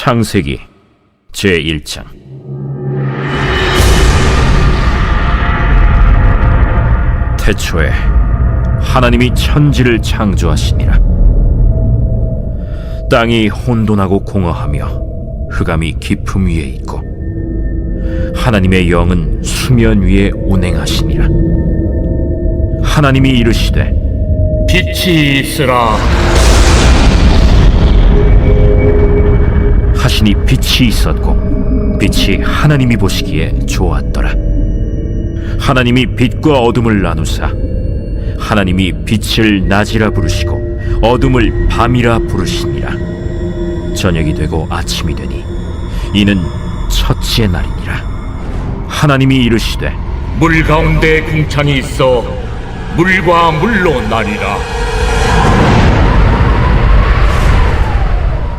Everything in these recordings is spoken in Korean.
창세기 제1장. 태초에 하나님이 천지를 창조하시니라. 땅이 혼돈하고 공허하며 흑암이 깊음 위에 있고 하나님의 영은 수면 위에 운행하시니라. 하나님이 이르시되 빛이 있으라 하시니 빛이 있었고 빛이 하나님이 보시기에 좋았더라. 하나님이 빛과 어둠을 나누사 하나님이 빛을 낮이라 부르시고 어둠을 밤이라 부르시니라. 저녁이 되고 아침이 되니 이는 첫째 날이니라. 하나님이 이르시되 물 가운데 궁창이 있어 물과 물로 나뉘라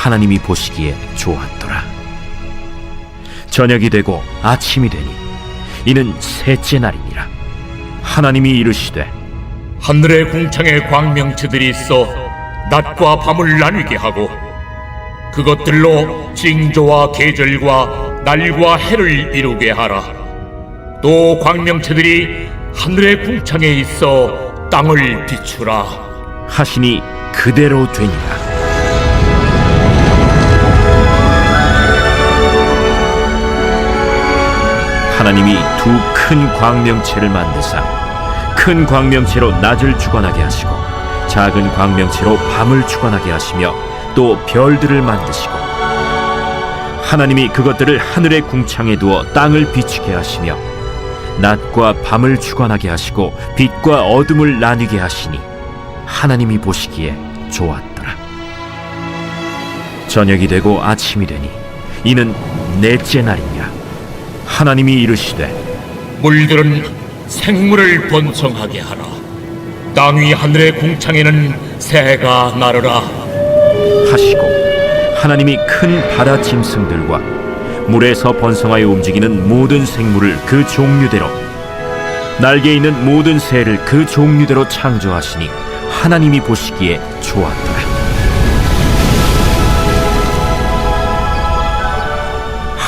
하나님이 보시기에 좋았더라 저녁이 되고 아침이 되니 이는 셋째 날이니라 하나님이 이르시되 하늘의 궁창에 광명체들이 있어 낮과 밤을 나뉘게 하고 그것들로 징조와 계절과 날과 해를 이루게 하라. 또 광명체들이 하늘의 궁창에 있어 땅을 비추라. 하시니 그대로 되니라 하나님이 두 큰 광명체를 만드사 큰 광명체로 낮을 주관하게 하시고 작은 광명체로 밤을 주관하게 하시며 또 별들을 만드시고 하나님이 그것들을 하늘의 궁창에 두어 땅을 비추게 하시며 낮과 밤을 주관하게 하시고 빛과 어둠을 나뉘게 하시니 하나님이 보시기에 좋았더라. 저녁이 되고 아침이 되니 이는 넷째 날이니라. 하나님이 이르시되 물들은 생물을 번성하게 하라. 땅 위 하늘의 궁창에는 새가 나르라. 하시고 하나님이 큰 바다 짐승들과 물에서 번성하여 움직이는 모든 생물을 그 종류대로 날개 있는 모든 새를 그 종류대로 창조하시니 하나님이 보시기에 좋았더라.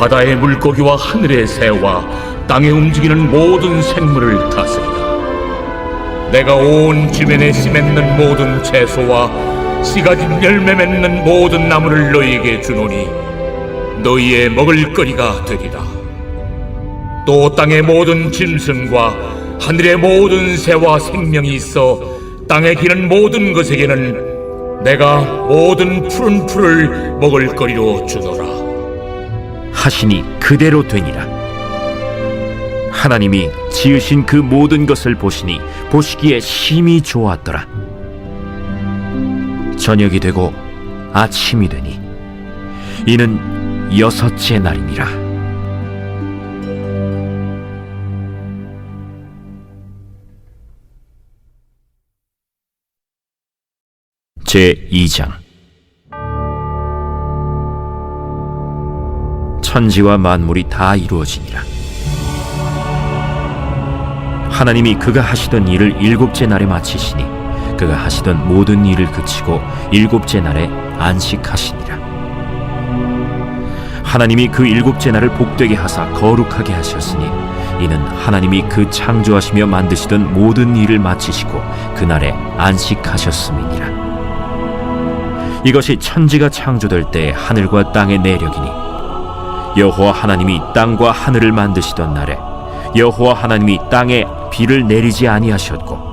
바다의 물고기와 하늘의 새와 땅에 움직이는 모든 생물을 다스리라. 내가 온씨 맺는 모든 채소와 씨 가진 열매 맺는 모든 나무를 너희에게 주노니 너희의 먹을거리가 되리라. 또 땅의 모든 짐승과 하늘의 모든 새와 생명이 있어 땅에 기는 모든 것에게는 내가 모든 푸른 풀을 먹을거리로 주노라. 하시니 그대로 되니라. 하나님이 지으신 그 모든 것을 보시니 보시기에 심히 좋았더라. 저녁이 되고 아침이 되니 이는 여섯째 날이니라. 제 2장 천지와 만물이 다 이루어지니라. 하나님이 그가 하시던 일을 일곱째 날에 마치시니 그가 하시던 모든 일을 그치고 일곱째 날에 안식하시니라. 하나님이 그 일곱째 날을 복되게 하사 거룩하게 하셨으니 이는 하나님이 그 창조하시며 만드시던 모든 일을 마치시고 그날에 안식하셨음이니라. 이것이 천지가 창조될 때 하늘과 땅의 내력이니 여호와 하나님이 땅과 하늘을 만드시던 날에 여호와 하나님이 땅에 비를 내리지 아니하셨고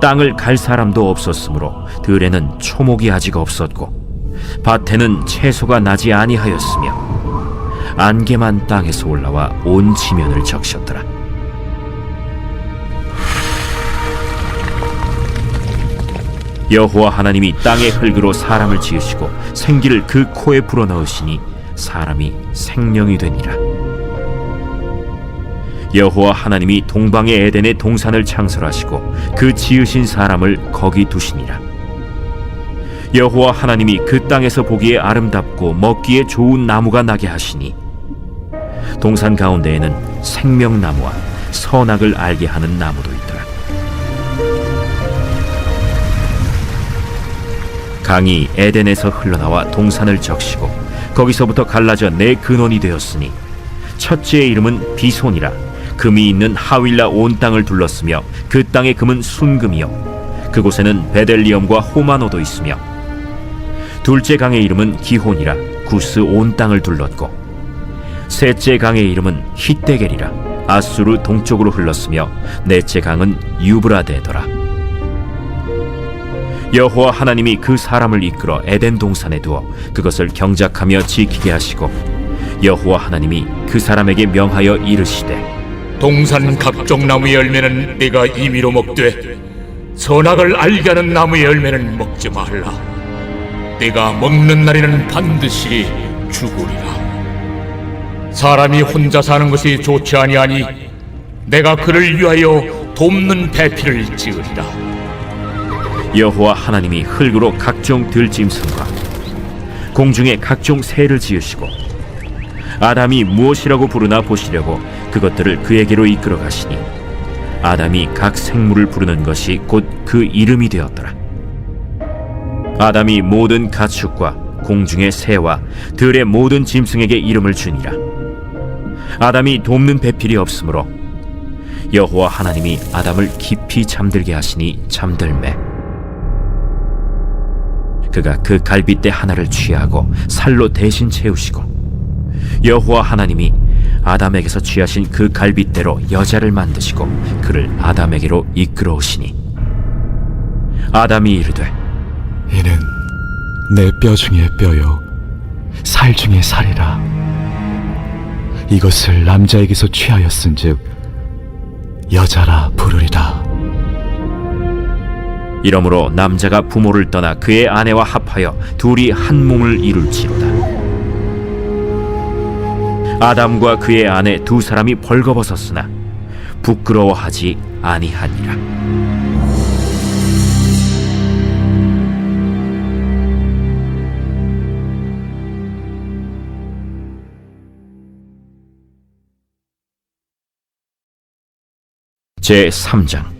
땅을 갈 사람도 없었으므로 들에는 초목이 아직 없었고 밭에는 채소가 나지 아니하였으며 안개만 땅에서 올라와 온 지면을 적셨더라. 여호와 하나님이 땅의 흙으로 사람을 지으시고 생기를 그 코에 불어넣으시니 사람이 생명이 되니라. 여호와 하나님이 동방의 에덴의 동산을 창설하시고 그 지으신 사람을 거기 두시니라. 여호와 하나님이 그 땅에서 보기에 아름답고 먹기에 좋은 나무가 나게 하시니 동산 가운데에는 생명나무와 선악을 알게 하는 나무도 있더라. 강이 에덴에서 흘러나와 동산을 적시고 거기서부터 갈라져 네 근원이 되었으니 첫째의 이름은 비손이라 금이 있는 하윌라 온 땅을 둘렀으며 그 땅의 금은 순금이요. 그곳에는 베델리엄과 호마노도 있으며 둘째 강의 이름은 기혼이라 구스 온 땅을 둘렀고 셋째 강의 이름은 히데겔이라 아수르 동쪽으로 흘렀으며 넷째 강은 유브라데더라 여호와 하나님이 그 사람을 이끌어 에덴 동산에 두어 그것을 경작하며 지키게 하시고 여호와 하나님이 그 사람에게 명하여 이르시되 동산 각종 나무의 열매는 네가 임의로 먹되 선악을 알게 하는 나무의 열매는 먹지 말라. 네가 먹는 날에는 반드시 죽으리라. 사람이 혼자 사는 것이 좋지 아니하니 내가 그를 위하여 돕는 배필을 지으리라. 여호와 하나님이 흙으로 각종 들짐승과 공중에 각종 새를 지으시고 아담이 무엇이라고 부르나 보시려고 그것들을 그에게로 이끌어 가시니 아담이 각 생물을 부르는 것이 곧 그 이름이 되었더라. 아담이 모든 가축과 공중의 새와 들의 모든 짐승에게 이름을 주니라. 아담이 돕는 배필이 없으므로 여호와 하나님이 아담을 깊이 잠들게 하시니 잠들매 그가 그 갈빗대 하나를 취하고 살로 대신 채우시고 여호와 하나님이 아담에게서 취하신 그 갈빗대로 여자를 만드시고 그를 아담에게로 이끌어 오시니 아담이 이르되 이는 내 뼈 중에 뼈요 살 중에 살이라. 이것을 남자에게서 취하였은즉 여자라 부르리라 이러므로 남자가 부모를 떠나 그의 아내와 합하여 둘이 한 몸을 이룰지로다. 아담과 그의 아내 두 사람이 벌거벗었으나 부끄러워하지 아니하니라. 제 3장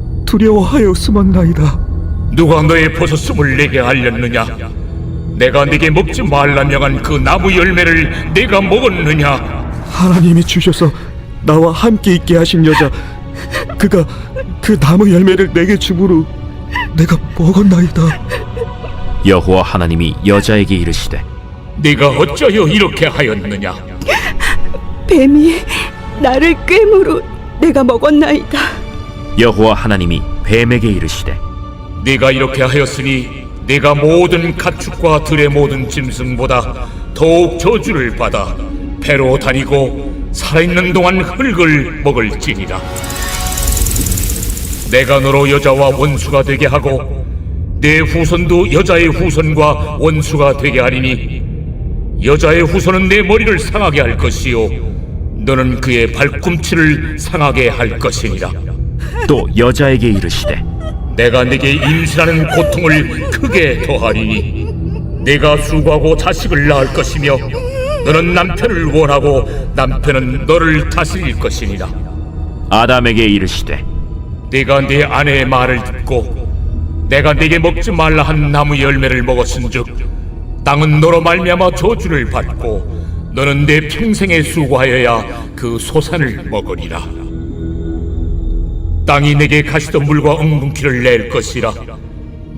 두려워하여 숨었나이다. 누가 너의 벗었음을 내게 알렸느냐? 내가 네게 먹지 말라 명한 그 나무 열매를 내가 먹었느냐? 하나님이 주셔서 나와 함께 있게 하신 여자 그가 그 나무 열매를 내게 주므로 내가 먹었나이다. 여호와 하나님이 여자에게 이르시되 네가 어쩌여 이렇게 하였느냐? 뱀이 나를 꿰므로 내가 먹었나이다 여호와 하나님이 뱀에게 이르시되 네가 이렇게 하였으니 네가 모든 가축과 들의 모든 짐승보다 더욱 저주를 받아 배로 다니고 살아있는 동안 흙을 먹을지니라. 내가 너로 여자와 원수가 되게 하고 내 후손도 여자의 후손과 원수가 되게 하리니 여자의 후손은 내 머리를 상하게 할 것이요 너는 그의 발꿈치를 상하게 할 것이니라 또 여자에게 이르시되 내가 네게 임신하는 고통을 크게 더하리니 내가 수고하고 자식을 낳을 것이며 너는 남편을 원하고 남편은 너를 다스릴 것이니라. 아담에게 이르시되 네가 네 아내의 말을 듣고 내가 네게 먹지 말라 한 나무 열매를 먹었은즉 땅은 너로 말미암아 저주를 받고 너는 내 평생에 수고하여야 그 소산을 먹으리라 땅이 내게 가시던 물과 엉겅퀴를 낼 것이라.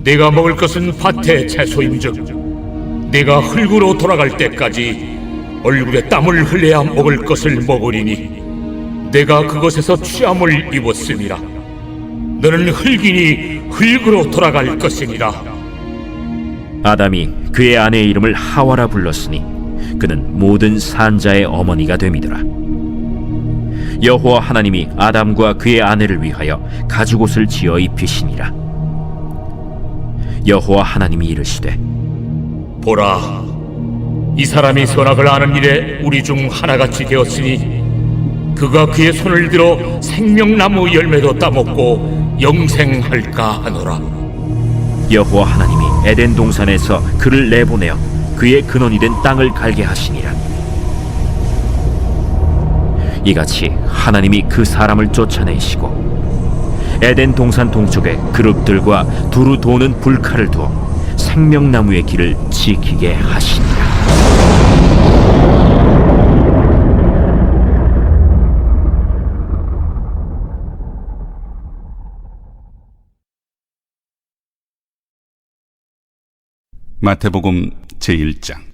내가 먹을 것은 밭의 채소인즉 내가 흙으로 돌아갈 때까지 얼굴에 땀을 흘려야 먹을 것을 먹으리니 내가 그것에서 취함을 입었음이라. 너는 흙이니 흙으로 돌아갈 것이니라. 아담이 그의 아내의 이름을 하와라 불렀으니 그는 모든 산자의 어머니가 됨이더라 여호와 하나님이 아담과 그의 아내를 위하여 가죽옷을 지어 입히시니라. 여호와 하나님이 이르시되 보라 이 사람이 선악을 아는 일에 우리 중 하나같이 되었으니 그가 그의 손을 들어 생명나무 열매도 따먹고 영생할까 하노라. 여호와 하나님이 에덴 동산에서 그를 내보내어 그의 근원이 된 땅을 갈게 하시니라 이같이 하나님이 그 사람을 쫓아내시고 에덴 동산 동쪽에 그룹들과 두루 도는 불칼을 두어 생명나무의 길을 지키게 하시니라. 마태복음 제1장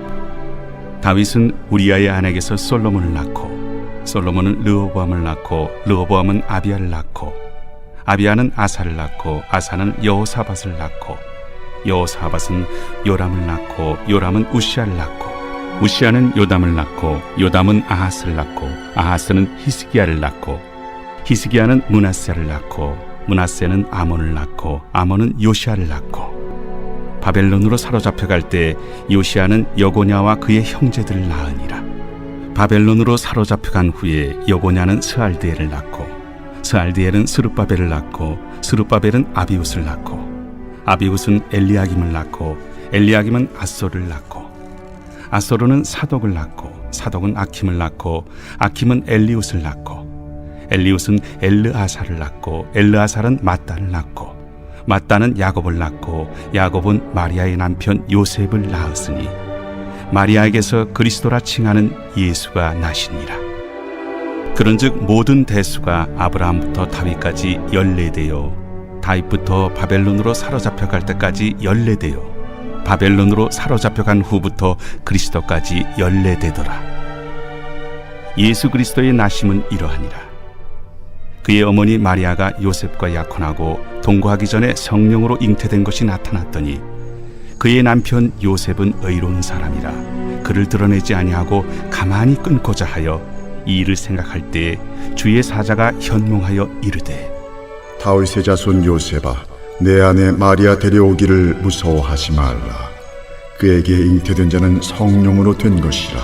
다윗은 우리아의 아내에게서 솔로몬을 낳고 솔로몬은 르호보암을 낳고 르호보암은 아비야를 낳고 아비야는 아사를 낳고 아사는 여호사밧을 낳고 여호사밧은 요람을 낳고 요람은 우시아를 낳고 우시아는 요담을 낳고 요담은 아하스를 낳고 아하스는 히스기야를 낳고 히스기야는 문하세를 낳고 문하세는 아몬을 낳고 아몬은 요시아를 낳고 바벨론으로 사로잡혀 갈 때 요시아는 여고냐와 그의 형제들을 낳으니라. 바벨론으로 사로잡혀 간 후에 여고냐는 스알드엘을 낳고 스알드엘은 스룹바벨을 낳고 스룹바벨은 아비웃을 낳고 아비웃은 엘리야김을 낳고 엘리야김은 아소를 낳고 아소르는 사독을 낳고 사독은 아킴을 낳고 아킴은 엘리웃을 낳고 엘리웃은 엘르아사를 낳고 엘르아살은 마따를 낳고 마따는 야곱을 낳고 야곱은 마리아의 남편 요셉을 낳았으니 마리아에게서 그리스도라 칭하는 예수가 나시니라 그런즉 모든 대수가 아브라함부터 다윗까지 연례되어 다윗부터 바벨론으로 사로잡혀 갈 때까지 연례되어 바벨론으로 사로잡혀 간 후부터 그리스도까지 연례되더라. 예수 그리스도의 나심은 이러하니라. 그의 어머니 마리아가 요셉과 약혼하고 동거하기 전에 성령으로 잉태된 것이 나타났더니 그의 남편 요셉은 의로운 사람이라 그를 드러내지 아니하고 가만히 끊고자 하여 이 일을 생각할 때에 주의 사자가 현몽하여 이르되 다윗의 자손 요셉아, 내 아내 마리아 데려오기를 무서워하지 말라. 그에게 잉태된 자는 성령으로 된 것이라.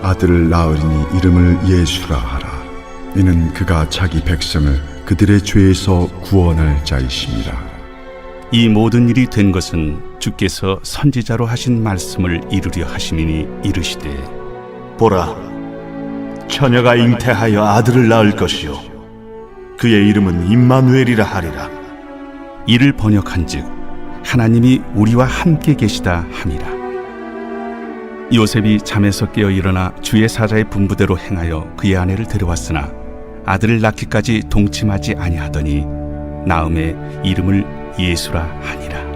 아들을 낳으리니 이름을 예수라 하라. 이는 그가 자기 백성을 그들의 죄에서 구원할 자이심이라. 이 모든 일이 된 것은 주께서 선지자로 하신 말씀을 이루려 하심이니 이르시되 보라, 처녀가 잉태하여 아들을 낳을 것이요 그의 이름은 임마누엘이라 하리라. 이를 번역한즉 하나님이 우리와 함께 계시다 함이라. 요셉이 잠에서 깨어 일어나 주의 사자의 분부대로 행하여 그의 아내를 데려왔으나 아들을 낳기까지 동침하지 아니하더니 나음에 이름을 예수라 하니라.